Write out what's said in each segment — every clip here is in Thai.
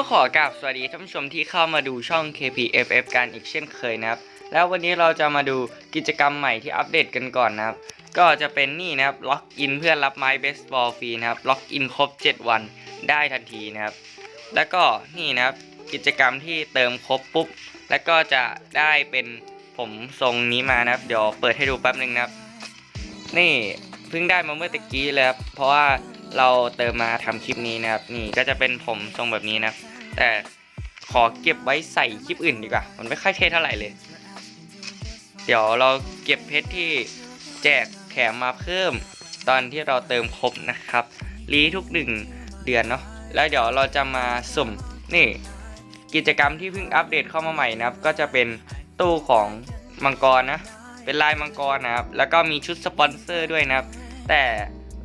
ก็ขอกราบสวัสดีท่านผู้ชมที่เข้ามาดูช่อง KPFF กันอีกเช่นเคยนะครับ แล้ววันนี้เราจะมาดูกิจกรรมใหม่ที่อัปเดตกันก่อนนะครับ ก็จะเป็นนี่นะครับล็อกอินเพื่อรับไม้เบสบอลฟรีนะครับล็อกอินครบ 7 วันได้ทันทีนะครับ แล้วก็นี่นะครับกิจกรรมที่เติมครบปุ๊บ แล้วก็จะได้เป็นผมทรงนี้มานะครับ เดี๋ยวเปิดให้ดูแป๊บนึงนะครับ นี่เพิ่งได้มาเมื่อตะกี้เลยครับเพราะว่าเราเติมมาทำคลิปนี้นะครับ นี่ก็จะเป็นผมทรงแบบนี้นะครับ แต่ขอเก็บไว้ใส่คลิปอื่นดีกว่า มันไม่ค่อยเท่เท่าไหร่เลย เดี๋ยวเราเก็บเพชรที่แจกแถมมาเพิ่ม ตอนที่เราเติมครบนะครับ รีทุกหนึ่งเดือนเนาะ แล้วเดี๋ยวเราจะมาสุ่ม นี่ กิจกรรมที่เพิ่งอัปเดตเข้ามาใหม่นะครับ ก็จะเป็นตู้ของมังกรนะ เป็นลายมังกรนะครับ แล้วก็มีชุดสปอนเซอร์ด้วยนะครับ แต่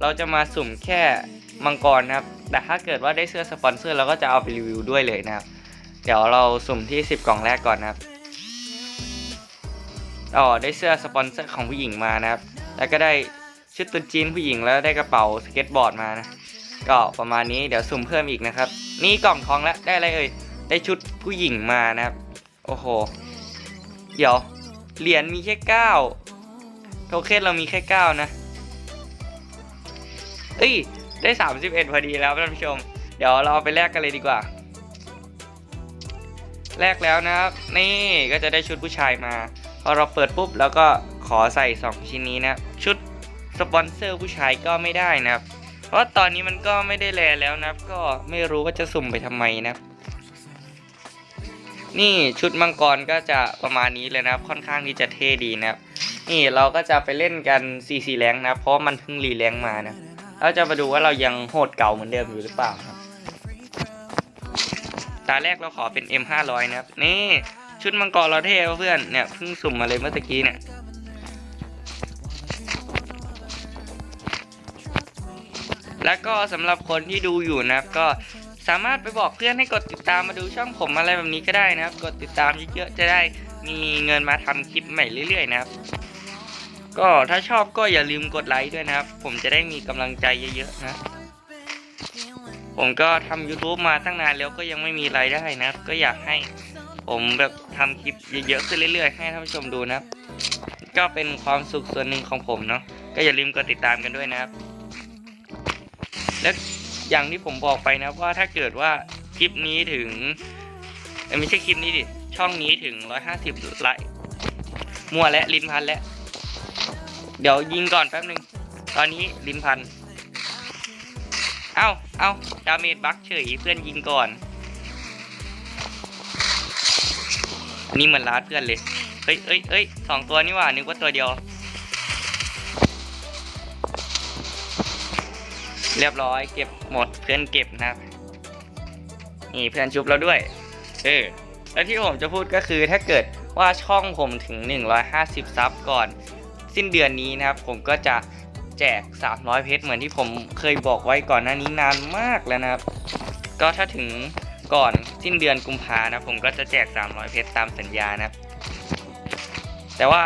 เราจะมาสุ่มแค่ มังกรนะครับ แต่ถ้าเกิดว่าได้เสื้อสปอนเซอร์เราก็จะเอาไปรีวิวด้วยเลยนะครับ เดี๋ยวเราสุ่มที่ 10 กล่องแรกก่อนนะครับอ๋อได้เสื้อสปอนเซอร์ของผู้หญิงมานะครับ แล้วก็ได้ชุดตุนจีนผู้หญิงแล้วได้กระเป๋าสเก็ตบอร์ดมานะ ก็ประมาณนี้เดี๋ยวสุ่มเพิ่มอีกนะครับ นี่กล่องทองแล้วได้อะไรเอ่ย ได้ชุดผู้หญิงมานะครับ โอ้โห เดี๋ยวเหรียญมีแค่เก้าโทเค็นเรามีแค่เก้านะ เอ้ย ได้สามสิบเอ็ดพอดีแล้วท่านผู้ชม เดี๋ยวเราเอาไปแลกกันเลยดีกว่า แลกแล้วนะครับ นี่ก็จะได้ชุดผู้ชายมา พอเราเปิดปุ๊บแล้วก็ขอใส่ 2 ชิ้นนี้นะชุดสปอนเซอร์ผู้ชายก็ไม่ได้นะครับ เพราะตอนนี้มันก็ไม่ได้แลแล้วนะครับ ก็ไม่รู้ว่าจะสุ่มไปทำไมนะครับนี่ชุดมังกรก็จะประมาณนี้เลยนะครับ ค่อนข้างที่จะเท่ดีนะครับ นี่เราก็จะไปเล่นกัน CC แรงนะเพราะมันเพิ่งรีแรงมานะ เราจะมาดูว่าเรายังโหดเก่าเหมือนเดิมอยู่หรือเปล่าครับ ตาแรกเราขอเป็น M500 นะครับ นี่ชุดมังกรเราเท่เพื่อน เนี่ยเพิ่งสุ่มมาเลยเมื่อกี้เนี่ย แล้วก็สำหรับคนที่ดูอยู่นะครับก็สามารถไปบอกเพื่อนให้กดติดตามมาดูช่องผมอะไรแบบนี้ก็ได้นะครับ กดติดตามเยอะๆจะได้มีเงินมาทำคลิปใหม่เรื่อยๆนะครับ ก็ถ้าชอบก็อย่าลืมกดไลค์ด้วยนะครับ ผมจะได้มีกำลังใจเยอะๆนะ ผมก็ทำ YouTube มาตั้งนานแล้วก็ยังไม่มีรายได้นะครับ ก็อยากให้ผมแบบทำคลิปเยอะๆขึ้นเรื่อยๆ ให้ท่านผู้ชมดูนะครับ ก็เป็นความสุขส่วนหนึ่งของผมเนาะก็อย่าลืมกดติดตามกันด้วยนะครับ และอย่างที่ผมบอกไปนะว่าถ้าเกิดว่าคลิปนี้ถึงไม่ใช่คลิปนี้ดิช่องนี้ถึง 150ไลค์มั่วและลินพันแล้ว เดี๋ยวยิงก่อนแป๊บหนึ่งตอนนี้ลินพัน เอ้า เอ้าดาเมจบักเฉยเพื่อนยิงก่อนอันนี้เหมือนลาดเพื่อนเลย เอ้ยเอ้ยเอ้ยสองตัวนี่หว่า นึกว่าตัวเดียว เรียบร้อยเก็บหมดเพื่อนเก็บนะครับนี่เพื่อนชุบเราด้วย เออ แล้วที่ผมจะพูดก็คือถ้าเกิดว่าช่องผมถึง 150 ซับก่อน สิ้นเดือนนี้นะครับ ผมก็จะแจก 300 เพชรเหมือนที่ผมเคยบอกไว้ก่อนหน้านี้นานมากแล้วนะครับ ก็ถ้าถึงก่อนสิ้นเดือนกุมภานะผมก็จะแจก 300 เพชรตามสัญญานะครับแต่ว่า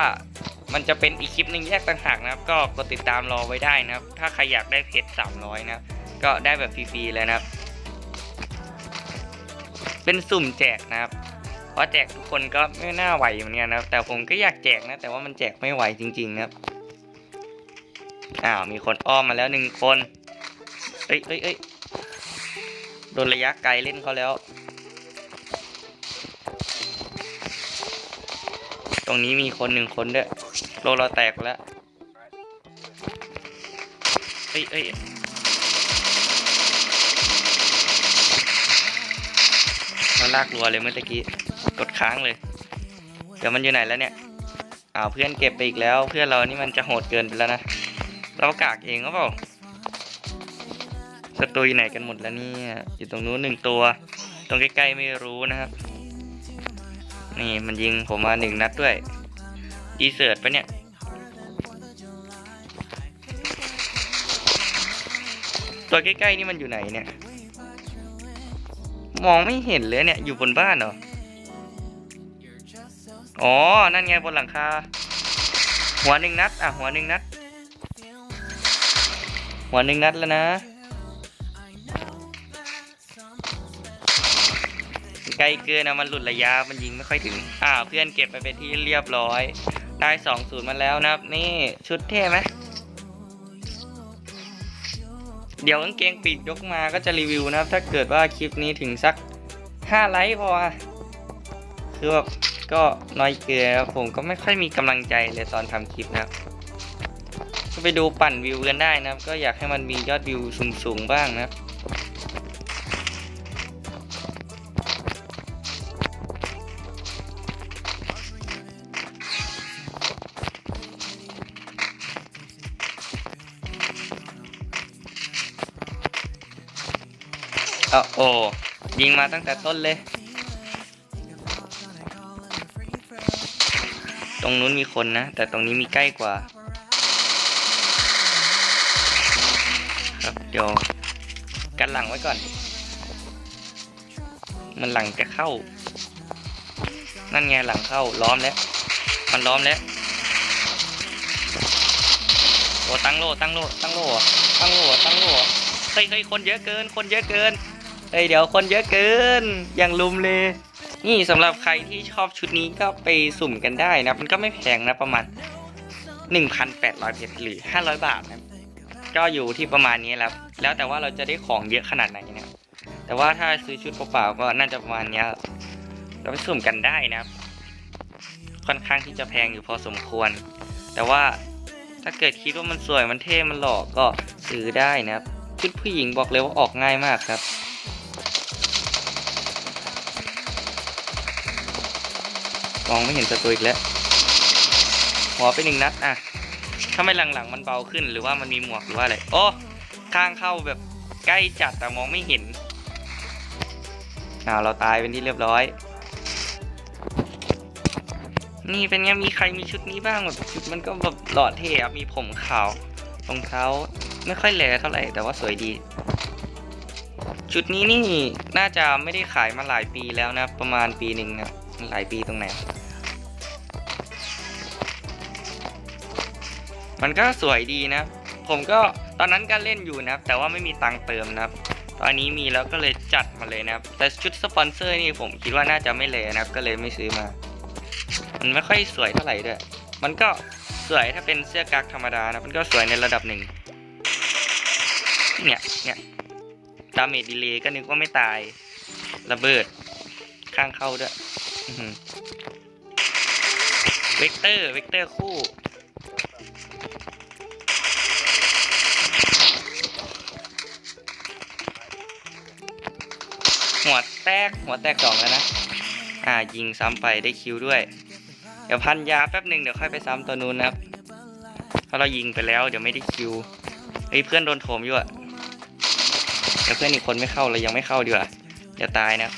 มันจะเป็นอีกคลิปหนึ่งแยกต่างหากนะครับ ก็กดติดตามรอไว้ได้นะครับ ถ้าใครอยากได้เพชร 300 นะก็ได้แบบฟรีๆเลยนะครับ เป็นสุ่มแจกนะครับ ราะแจกทุกคนก็ไม่น่าไหวเหมือนกันนะครับ แต่ผมก็อยากแจกนะ แต่ว่ามันแจกไม่ไหวจริง ๆ นะครับ อ้าว มีคนอ้อมมาแล้วหนึ่งคน เอ้ยเอ้ยเอ้ยโดนระยะไกลเล่นเขาแล้ว ตรงนี้มีคนหนึ่งคนด้วย โลเราแตกแล้ว เอ้ยเอ้ยาลากรัวเลยเมื่อกี้ กดค้างเลย เดี๋ยวมันอยู่ไหนแล้วเนี่ยอ้าวเพื่อนเก็บไปอีกแล้ว เพื่อนเรานี่มันจะโหดเกินไปแล้วนะ เรากากเองก็เปล่าศัตรูอยู่ไหนกันหมดแล้วเนี่ยอยู่ตรงนู้นหนึ่งตัว ตรงใกล้ๆไม่รู้นะครับ นี่มันยิงผมมาหนึ่งนัดด้วยอีเสิร์ตปะเนี่ยตัวใกล้ๆนี่มันอยู่ไหนเนี่ย มองไม่เห็นเลยเนี่ย อยู่บนบ้านเหรอ อ๋อ นั่นไงบนหลังคา หัวหนึ่งนัด อะ หัวหนึ่งนัด หัวหนึ่งนัดแล้วนะ ไกลเกินนะมันหลุดระยะ มันยิงไม่ค่อยถึง อ่า เพื่อนเก็บไปเป็นที่เรียบร้อย ได้สองศูนย์มาแล้วนะครับ นี่ ชุดเท่ไหม เดี๋ยวกางเกงปีกยกมาก็จะรีวิวนะครับ ถ้าเกิดว่าคลิปนี้ถึงสักห้าไลค์พอ คือแบบก็น้อยเกินครับผมก็ไม่ค่อยมีกำลังใจเลยตอนทำคลิปนะครับก็ไปดูปั่นวิวกันได้นะครับ ก็อยากให้มันมียอดวิวสูงๆบ้างนะครับ เอาโอ้ยิงมาตั้งแต่ต้นเลย ตรงนู้นมีคนนะ แต่ตรงนี้มีใกล้กว่า ครับเดี๋ยวกันหลังไว้ก่อน มันหลังจะเข้า นั่นไงหลังเข้าล้อมแล้ว มันล้อมแล้วโอ้ตั้งโลตั้งโลตั้งโลตั้งโลตั้งโลเฮ้ยเฮ้ยคนเยอะเกิน คนเยอะเกิน เฮ้ยเดี๋ยวคนเยอะเกิน อย่างลุมเลย นี่สำหรับใครที่ชอบชุดนี้ก็ไปสุ่มกันได้นะ มันก็ไม่แพงนะประมาณ 1,800เพชรหรือ 500 บาทนะ ก็อยู่ที่ประมาณนี้แล้ว แล้วแต่ว่าเราจะได้ของเยอะขนาดไหนนะ แต่ว่าถ้าซื้อชุดเปล่าๆก็น่าจะประมาณนี้ เราไปสุ่มกันได้นะ ค่อนข้างที่จะแพงอยู่พอสมควร แต่ว่าถ้าเกิดคิดว่ามันสวยมันเท่มันหล่อก็ซื้อได้นะครับชุดผู้หญิงบอกเลยว่าออกง่ายมากครับ มองไม่เห็นศัตรูอีกแล้วหัวไปหนึ่งนัดอะทำไม่หลังๆมันเบาขึ้นหรือว่ามันมีหมวกหรือว่าอะไรโอ้ข้างเข้าแบบใกล้จัดแต่มองไม่เห็นอ้าวเราตายเป็นที่เรียบร้อย นี่เป็นไงมีใครมีชุดนี้บ้างแบบชุดมันก็แบบหล่อเท่มีผมขาวรองเท้าไม่ค่อยแหลเท่าไหร่แต่ว่าสวยดี ชุดนี้นี่น่าจะไม่ได้ขายมาหลายปีแล้วนะ ประมาณปีหนึ่งนะหลายปีตรงไหน มันก็สวยดีนะ ผมก็ตอนนั้นก็เล่นอยู่นะครับ แต่ว่าไม่มีตังค์เติมนะครับ ตอนนี้มีแล้วก็เลยจัดมาเลยนะครับ แต่ชุดสปอนเซอร์นี่ผมคิดว่าน่าจะไม่เลยนะครับ ก็เลยไม่ซื้อมา มันไม่ค่อยสวยเท่าไหร่ด้วย มันก็สวยถ้าเป็นเสื้อกั๊กธรรมดานะมันก็สวยในระดับหนึ่ง เนี่ยเนี่ยดาเมจดีเลย์ก็นึกว่าไม่ตาย ระเบิด ข้างเข้าด้วยเวกเตอร์ เวกเตอร์คู่ หัวแตกหัวแตกสองแล้วนะ อ่ายิงซ้ำไปได้คิวด้วย เดี๋ยวพันยาแป๊บหนึ่งเดี๋ยวค่อยไปซ้ำตัวนู้นนะครับเพราะเรายิงไปแล้วเดี๋ยวไม่ได้คิวเฮ้ยเพื่อนโดนโถมอยู่อะเดี๋ยวเพื่อนอีกคนไม่เข้าเลยยังไม่เข้าดีกว่าเดี๋ยวตายนะ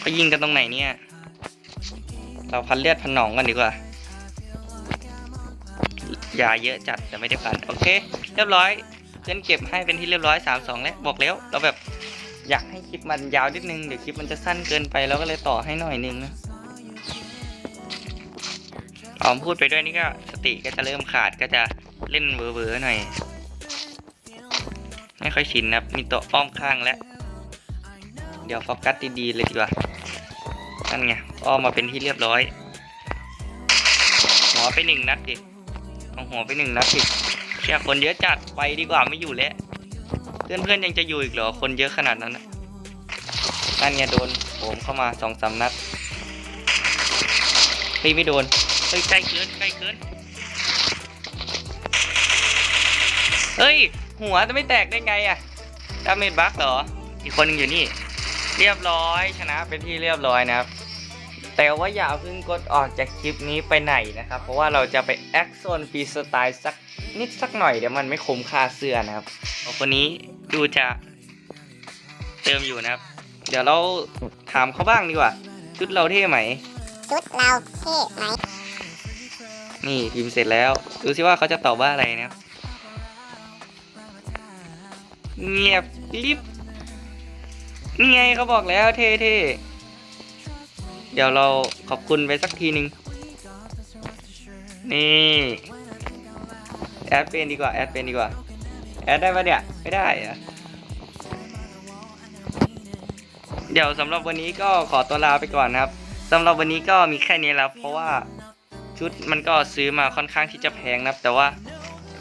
เขายิงกันตรงไหนเนี่ย เราพันเลือดพันหนองกันดีกว่ายาเยอะจัดแต่ไม่ได้พัน โอเค เรียบร้อย พื่อนเก็บให้เป็นที่เรียบร้อยสามสองแล้วบอกแล้ว เราแบบอยากให้คลิปมันยาวนิดนึงเดี๋ยวคลิปมันจะสั้นเกินไปแล้วก็เลยต่อให้หน่อยนึงนะออมพูดไปด้วยนี่ก็สติก็จะเริ่มขาดก็จะเล่นเวอร์ๆหน่อย ไม่ค่อยชินนะมีตัวอ้อมข้างแล้วเดี๋ยวโฟกัสดีๆเลยดีกว่านั่นไงอ้อมมาเป็นที่เรียบร้อย หัวไปหนึ่งนัดดิเอาหัวไปหนึ่งนัดดิ เชี่ยคนเยอะจัดไปดีกว่าไม่อยู่แล้ว เพื่อนๆยังจะอยู่อีกเหรอ คนเยอะขนาดนั้นน่ะนั่นไงโดนผมเข้ามาสองสามนัดเฮ้ยไม่โดนเฮ้ยใกล้เกินใกล้เกินเฮ้ย หัวจะไม่แตกได้ไงอะดาเมจบัคเหรอ อีกคนนึงอยู่นี่ เรียบร้อยชนะเป็นที่เรียบร้อยนะครับ แต่ว่าอย่าเพิ่งกดออกจากคลิปนี้ไปไหนนะครับ เพราะว่าเราจะไปแอคโซนฟรีสไตล์สักนิดสักหน่อยเดี๋ยวมันไม่คุ้มค่าเสื้อนะครับคนนี้ดูจะเติมอยู่นะครับ เดี๋ยวเราถามเขาบ้างดีกว่า ชุดเราเท่ไหม ชุดเราเท่ไหม นี่พิมพ์เสร็จแล้ว ดูสิว่าเขาจะตอบว่าอะไรนะครับเงียบลิบนี่ไงเขาบอกแล้วเท่ๆ เดี๋ยวเราขอบคุณไปสักทีหนึ่งนี่แอดเป็นดีกว่าแอดเป็นดีกว่าแอดได้ปะเนี่ยไม่ได้เหรอะเดี๋ยวสำหรับวันนี้ก็ขอตัวลาไปก่อนนะครับสำหรับวันนี้ก็มีแค่นี้แล้ว เพราะว่าชุดมันก็ซื้อมาค่อนข้างที่จะแพงนะครับ แต่ว่า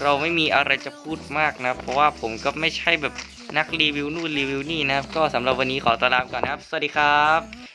เราไม่มีอะไรจะพูดมากนะ เพราะว่าผมก็ไม่ใช่แบบนักรีวิวนู่นรีวิวนี่นะครับ ก็สำหรับวันนี้ขอตัวลาไปก่อนนะครับ สวัสดีครับ